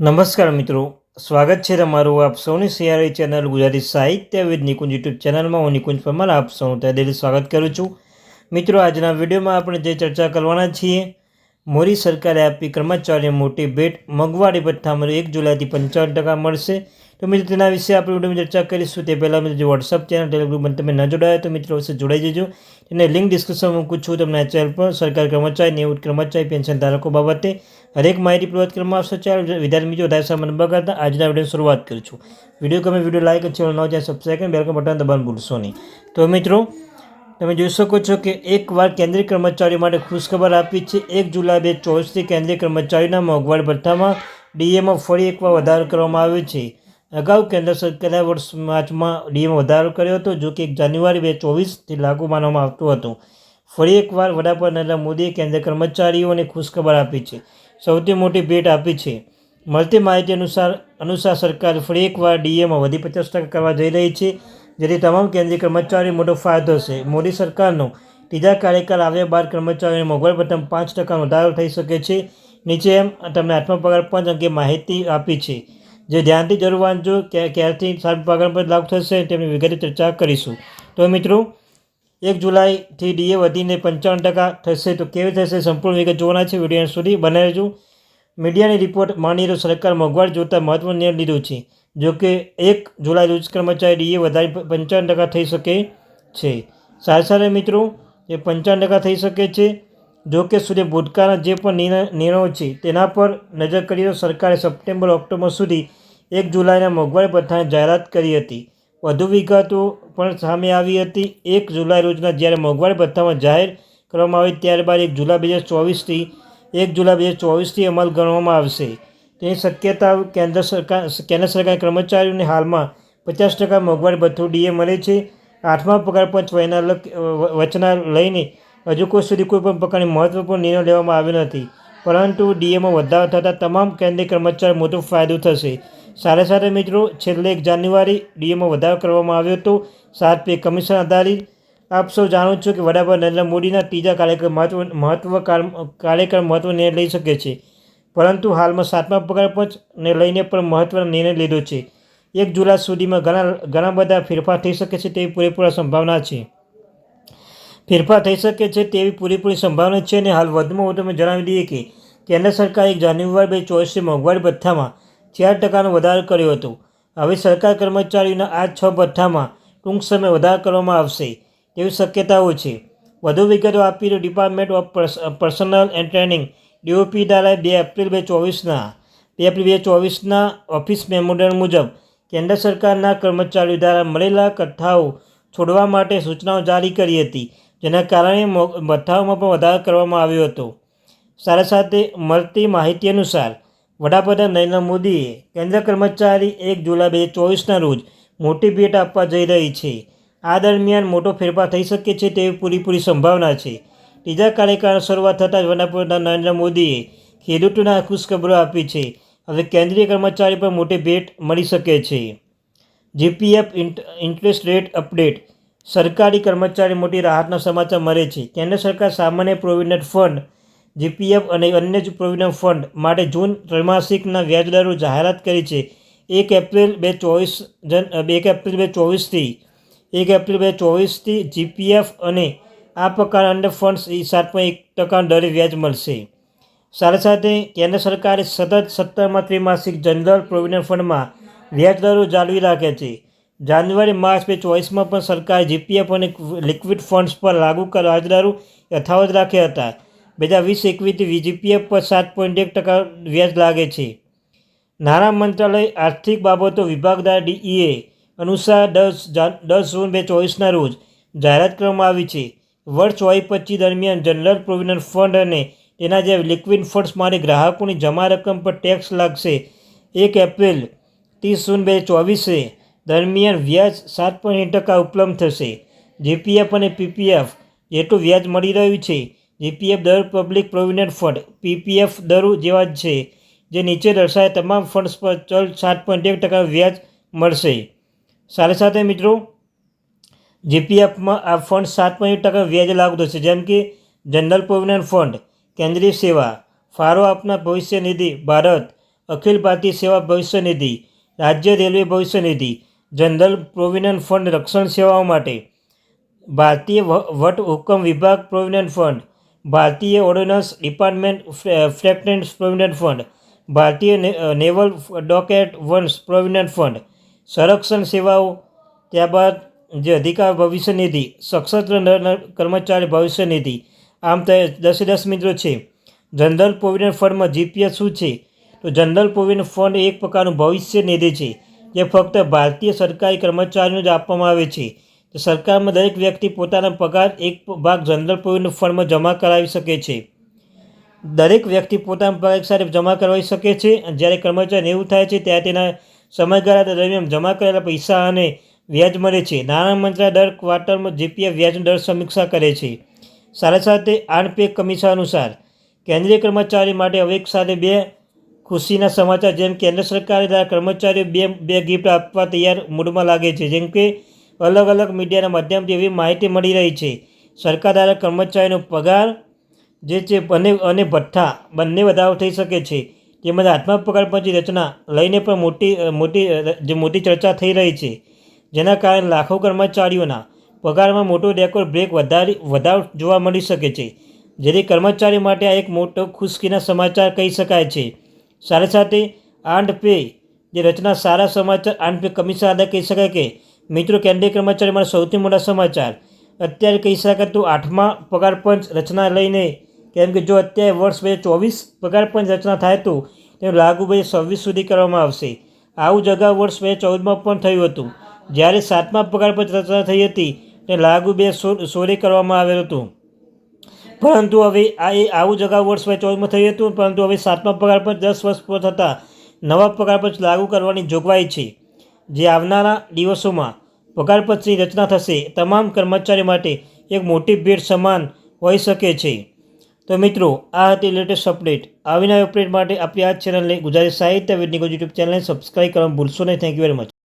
નમસ્કાર મિત્રો, સ્વાગત છે તમારું આપ સૌની સિયારી ચેનલ ગુજરાતી સાહિત્ય વિદ નિકુંજ યુટ્યુબ ચેનલમાં. હું નિકુંજ પરમાર, આપ સૌનું તહેદિલી સ્વાગત કરું છું. મિત્રો, આજના વિડીયોમાં આપણે જે ચર્ચા કરવાના છીએ મોદી સરકારે આપી કર્મચારીઓ મોટી ભેટ મોંઘવારી ભથ્થામાં એક જુલાઈથી પંચાવન ટકા મળશે. તો મિત્રો, તેના વિશે આપણે વિડીયોમાં ચર્ચા કરીશું. તે પહેલાં મિત્રો, જે વોટ્સઅપ ચેનલ ટેલિગ્રુપમાં તમે ન જોડાયા તો મિત્રો વિશે જોડાઈ જજો. એને લિંક ડિસ્ક્રિપ્શનમાં મૂકું છું તમને ચેનલ પર. સરકાર કર્મચારી નિવૃત્ત કર્મચારી પેન્શન ધારકો બાબતે હરેક માહિતી પૂર્વક કરવામાં આવશે. ચાલો વિદ્યાર્થી મિત્રો, વધારે સામાન બગાડતા, આજના વીડિયો શરૂઆત કરું છું વીડિયો ગમે વીડિયો લાઈક ચેનલ ન જાય સબસ્ક્રાઈબ બેલ બટન દબાણ ભૂલશો નહીં. તો મિત્રો તમે જોઈ શકો છો કે એકવાર કેન્દ્રીય કર્મચારીઓ માટે ખુશખબર આપી છે. એક જુલાઈ બે ચોવીસથી કેન્દ્રીય કર્મચારીના મોંઘવારી ભથ્થામાં ડીએમાં ફરી એકવાર વધારો કરવામાં આવ્યો છે. અગાઉ કેન્દ્ર સરકારે વર્ષ માર્ચમાં ડીએમાં વધારો કર્યો હતો, જો કે એક જાન્યુઆરી બે ચોવીસથી લાગુ માનવામાં આવતું હતું. ફરી એકવાર વડાપ્રધાન નરેન્દ્ર મોદીએ કેન્દ્રીય કર્મચારીઓને ખુશખબર આપી છે. સૌથી મોટી ભેટ આપી છે. મળતી માહિતી અનુસાર અનુસાર સરકાર ફરી એકવાર ડીએમાં વધી પચાસ ટકા કરવા જઈ રહી છે. જેથી તમામ કેન્દ્રીય કર્મચારીઓ મોટો ફાયદો છે મોદી સરકારનો ત્રીજા કાર્યકાળ આવ્યા બાદ કર્મચારીઓને મોંઘવારી પ્રથમ પાંચ ટકાનો વધારો થઈ શકે છે. નીચે એમ તમને આઠમા પગાર પાંચ અંગે માહિતી આપી છે. જે ધ્યાનથી જરૂર વાંચજો કે ક્યારથી સાત પગાર પર લાગુ થશે તેમની વિગતે ચર્ચા કરીશું. તો મિત્રો, એક જુલાઈથી ડીએ વધીને પંચાવન ટકા થશે તો કેવી થશે સંપૂર્ણ વિગત જોવાના છે. વીડિયો સુધી બનાવીશું મીડિયાની રિપોર્ટ માની સરકાર મોંઘવારી જોતા મહત્વનો નિર્ણય લીધો છે. જો કે એક જુલાઈ રોજ કર્મચારી ડીએ વધારી પંચાવન ટકા થઈ શકે છે. સાથે મિત્રો, એ પંચાવન ટકા થઈ શકે છે. જો કે સુધી ભૂતકાળના જે પણ નિર્ણય છે, તેના પર નજર કરીને સરકારે સપ્ટેમ્બર, ઓક્ટોબર સુધી એક જુલાઈના મોંઘવારી ભથ્થાની જાહેરાત કરી હતી. વધુ વિગતો પણ સામે આવી હતી. એક જુલાઈ રોજના જ્યારે મોંઘવારી ભથ્થામાં જાહેર કરવામાં આવી ત્યારબાદ એક જુલાઈ બે હજાર ચોવીસથી, એક જુલાઈ બે હજાર ચોવીસથી અમલ ગણવામાં આવશે. તેની શક્યતા કેન્દ્ર સરકાર કેન્દ્ર સરકાર કર્મચારીઓને હાલમાં પચાસ ટકા મોંઘવારી ભથ્થું ડીએ મળે છે. આઠમા પગાર પંચ વયના વચના લઈને હજુ કોઈ સુધી કોઈ પણ પ્રકારની મહત્વપૂર્ણ નિર્ણય લેવામાં આવ્યો નથી. પરંતુ ડીએમાં વધારો થતાં તમામ કેન્દ્રીય કર્મચારી મોટો ફાયદો થશે. સાથે સાથે મિત્રો, છેલ્લે એક જાન્યુઆરી ડીએમાં વધારો કરવામાં આવ્યો હતો. સાત પે કમિશન આધારિત. આપ સૌ જાણો છો કે વડાપ્રધાન નરેન્દ્ર મોદીના ત્રીજા કાર્યક્રમ મહત્વ મહત્વ કાર્યક્રમ મહત્વ નિર્ણય લઈ શકે છે. પરંતુ હાલમાં સાતમા પગાર પંચને લઈને પણ મહત્વનો નિર્ણય લીધો છે. એક જુલાઈ સુધીમાં ઘણા ઘણા બધા ફેરફાર થઈ શકે છે તેવી પૂરેપૂરા સંભાવના છે. ફેરફાર થઈ શકે છે તેવી પૂરેપૂરી સંભાવના છે અને હાલ વધુમાં વધુ મેં જણાવી દઈએ કે કેન્દ્ર સરકારે એક જાન્યુઆરી બે ચોવીસથી મોંઘવારી ભથ્થામાં ચાર ટકાનો વધારો કર્યો હતો. હવે સરકાર કર્મચારીઓના આ છ ભથ્થામાં ટૂંક સમય વધારો કરવામાં આવશે તેવી શક્યતાઓ છે. વધુ વિગતો આપી રહ્યું department of personnel and training DOP દ્વારા બે એપ્રિલ બે ચોવીસના, બે એપ્રિલ બે ચોવીસના ઓફિસ મેમોરિયલ મુજબ કેન્દ્ર સરકારના કર્મચારીઓ દ્વારા મળેલા કથાઓ છોડવા માટે સૂચનાઓ જારી કરી હતી, જેના કારણે ભથ્થાઓમાં પણ વધારો કરવામાં આવ્યો હતો. સાથે સાથે મળતી માહિતી અનુસાર, વડાપ્રધાન નરેન્દ્ર મોદીએ કેન્દ્ર કર્મચારી એક જુલાઈ બે ચોવીસના રોજ મોટી ભેટ આપવા જઈ રહી છે. આ દરમિયાન મોટો ફેરફાર થઈ શકે છે તેવી પૂરેપૂરી સંભાવના છે. ત્રીજા કાર્યકાળ શરૂઆત થતાં જ વડાપ્રધાન નરેન્દ્ર મોદીએ ખેડૂતોના ખુશખબરો આપી છે. હવે કેન્દ્રીય કર્મચારી પર મોટી ભેટ મળી શકે છે. GPF interest rate update. સરકારી કર્મચારી મોટી રાહતના સમાચાર મળે છે. કેન્દ્ર સરકાર સામાન્ય પ્રોવિડન્ટ ફંડ, જીપીએફ અને અન્ય જ પ્રોવિડન્ટ ફંડ માટે જૂન ત્રૈમાસિકના વ્યાજદરો જાહેરાત કરી છે. એક એપ્રિલ બે ચોવીસ જન, એક એપ્રિલ બે ચોવીસથી, એક એપ્રિલ બે ચોવીસથી જીપીએફ અને આ પ્રકાર અંડર ફંડ્સ સાત પોઈન્ટ એક ટકા દરે વ્યાજ મળશે. સાથે સાથે કેન્દ્ર સરકારે સતત સત્તરમાં ત્રિમાસિક જનરલ પ્રોવિડન્ટ ફંડમાં વ્યાજદરો જાળવી રાખે છે. જાન્યુઆરી, માર્ચ બે ચોવીસમાં પણ સરકારે જીપીએફ અને લિક્વિડ ફંડ્સ પર લાગુ વ્યાજદરો યથાવત રાખ્યા હતા. બે હજાર વીસ એકવીસથી જીપીએફ પર સાત પોઈન્ટ એક ટકા વ્યાજ લાગે છે. નાણાં મંત્રાલય આર્થિક બાબતો વિભાગ દ્વારા ડીઈએ અનુસાર દસ દસ જૂન બે ચોવીસના રોજ જાહેરાત કરવામાં આવી છે. વર્ષ ચોવીસ પચીસ દરમિયાન જનરલ પ્રોવિડન્ટ ફંડ અને તેના જે લિક્વિડ ફંડ્સ માટે ગ્રાહકોની જમા રકમ પર ટેક્સ લાગશે, એક એપ્રિલ ત્રીસ જૂન બે ચોવીસે દરમિયાન વ્યાજ સાત પોઈન્ટ ટકા ઉપલબ્ધ થશે. જીપીએફ અને પીપીએફ, જેટલું વ્યાજ મળી રહ્યું છે, જીપીએફ દર પબ્લિક પ્રોવિડન્ટ ફંડ, પીપીએફ દરો જેવા જ છે, જે નીચે દર્શાવે તમામ ફંડ્સ પર ચલ સાત પોઈન્ટ એક ટકા વ્યાજ મળશે. સાથે સાથે મિત્રો જીપીએફમાં આ ફંડ સાત પોઈન્ટ ટકા વ્યાજ લાગુ થશે જેમ કે જનરલ પ્રોવિડન્ટ ફંડ, કેન્દ્રીય સેવા, ફાળો આપનાર ભવિષ્ય નિધિ, ભારત, અખિલ ભારતીય સેવા ભવિષ્ય નિધિ, રાજ્ય રેલવે ભવિષ્ય નિધિ, જનરલ પ્રોવિડન્ટ ફંડ રક્ષણ સેવાઓ માટે. ભારતીય વટ હુકમ વિભાગ પ્રોવિડન્ટ ફંડ, ભારતીય ઓર્ડિનન્સ ડિપાર્ટમેન્ટ ફ્લેક્ટન્ટ પ્રોવિડન્ટ ફંડ, ભારતીય નેવલ ડોકેટ વન્સ પ્રોવિડન્ટ ફંડ, સંરક્ષણ સેવાઓ, ત્યારબાદ જે અધિકાર ભવિષ્ય નિધિ સશસ્ત્ર કર્મચારી ભવિષ્ય નિધિ. આમ તો દસે દસ મિત્રો છે. જનરલ પ્રોવિડન્ટ ફંડમાં જીપીએસ શું છે? તો જનરલ પ્રોવિડન્ટ ફંડ એક પ્રકારનું ભવિષ્ય નિધિ છે, જે ફક્ત ભારતીય સરકારી કર્મચારીઓને જ આપવામાં આવે છે. તો સરકારમાં દરેક વ્યક્તિ પોતાના પગાર એક ભાગ જનરલ પ્રોવિડન્ટ ફંડમાં જમા કરાવી શકે છે. દરેક વ્યક્તિ પોતાના પગાર એક સાથે જમા કરાવી શકે છે. જ્યારે કર્મચારી એવું થાય છે, ત્યારે તેના સમયગાળા દરમિયાન જમા કરેલા પૈસા અને વ્યાજ મળે છે. નાણાં મંત્રાલય દર ક્વાર્ટરમાં જીપીએફ વ્યાજનો દર સમીક્ષા કરે છે. સાથે સાથે આરપીએ કમિશન અનુસાર કેન્દ્રીય કર્મચારી માટે હવે એક સાથે બે ખુશીના સમાચાર, જેમ કેન્દ્ર સરકાર દ્વારા કર્મચારીઓ બે બે ગિફ્ટ આપવા તૈયાર મૂડમાં લાગે છે. જેમ કે અલગ અલગ મીડિયાના માધ્યમથી એવી માહિતી મળી રહી છે. સરકાર દ્વારા કર્મચારીનો પગાર જે છે બંને અને ભથ્થા બંને વધારો થઈ શકે છે. તેમજ આત્મા પગાર પંચની રચના લઈને પણ મોટી મોટી, જે મોટી ચર્ચા થઈ રહી છે. જેના કારણે લાખો કર્મચારીઓના પગારમાં મોટો રેકોર્ડ બ્રેક વધારી, વધારો જોવા મળી શકે છે. જેથી કર્મચારી માટે આ એક મોટો ખુશકીના સમાચાર કહી શકાય છે. સાથે સાથે, આંડ પે જે રચના સારા સમાચાર, આંડ પે કમિશન આદા કહી શકાય કે મિત્રો કેન્દ્રીય કર્મચારી માટે સૌથી મોટા સમાચાર. અત્યારે કહી શકાય તો આઠમા પગાર પંચ રચના લઈને, કેમ કે જો અત્યારે વર્ષ બે ચોવીસ પગાર પંચ રચના થાય તો તેનું લાગુ બે છવ્વીસ સુધી કરવામાં આવશે. આવું જ વર્ષ બે ચૌદમાં પણ થયું હતું. જ્યારે સાતમા પગાર પર રચના થઈ હતી તે લાગુ બે સોરી કરવામાં આવેલું હતું. પરંતુ હવે આ એ આવું જ અગાઉ વર્ષ ચૌદમાં થયું હતું, પરંતુ હવે સાતમા પગાર પર દસ વર્ષ પૂરો થતાં નવા પગાર પર લાગુ કરવાની જોગવાઈ છે. જે આવનારા દિવસોમાં પગાર પંચની રચના થશે, તમામ કર્મચારી માટે એક મોટી ભેટ સમાન હોઈ શકે છે. તો મિત્રો, આ હતી લેટેસ્ટ અપડેટ. આવીને અપડેટ માટે આપણી આ ચેનલને ગુજરાતી સાહિત્ય વિદ નિગો યુટ્યુબ ચેનલને સબસ્ક્રાઈબ કરવાનું ભૂલશો નહીં. Thank you very much